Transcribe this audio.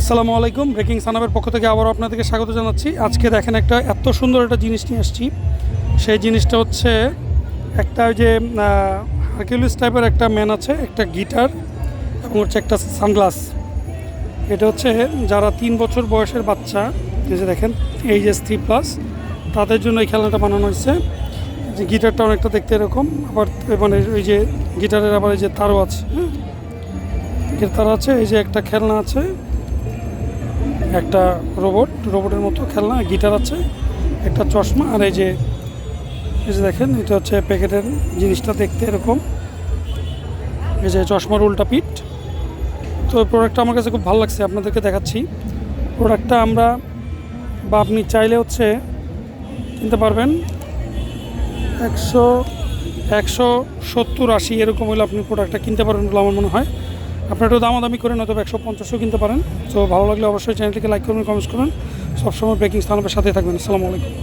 আসসালামু আলাইকুম। ব্রেকিং সানাবের পক্ষ থেকে আবারও আপনাদেরকে স্বাগত জানাচ্ছি। আজকে দেখেন একটা এত সুন্দর একটা জিনিস নিয়ে আসছি। সেই জিনিসটা হচ্ছে একটা যে হার্কিউলিস টাইপের একটা ম্যান আছে, একটা গিটার এবং হচ্ছে একটা সানগ্লাস। এটা হচ্ছে যারা তিন বছর বয়সের বাচ্চা যে দেখেন এইচ এস থ্রি প্লাস তাদের জন্য এই খেলনাটা বানানো হয়েছে। যে গিটারটা অনেকটা দেখতে এরকম, আবার মানে ওই যে গিটারের আবার এই যে তারও আছে হ্যাঁ? তার আছে, এই যে একটা খেলনা আছে একটা রোবট, রোবটের মতো খেলনা, গিটার আছে, একটা চশমা, আর এই যে এই যে দেখেন, এটা হচ্ছে প্যাকেটের জিনিসটা দেখতে এরকম। এই যে চশমার উল্টা পিঠ। তো প্রোডাক্টটা আমার কাছে খুব ভালো লাগছে, আপনাদেরকে দেখাচ্ছি। প্রোডাক্টটা আমরা বা আপনি চাইলে হচ্ছে কিনতে পারবেন। একশো একশো সত্তর আশি এরকম হলে আপনি প্রোডাক্টটা কিনতে পারবেন বলে আমার মনে হয়। আপনারা একটু দামাদামি করেন, হয়তো একশো পঞ্চাশও কিনতে পারেন। তো ভালো লাগলে অবশ্যই চ্যানেলটিকে লাইক করবেন কমেন্টস করবেন। সবসময় ব্রেকিং স্থানের সাথে থাকবেন। আসসালামু আলাইকুম।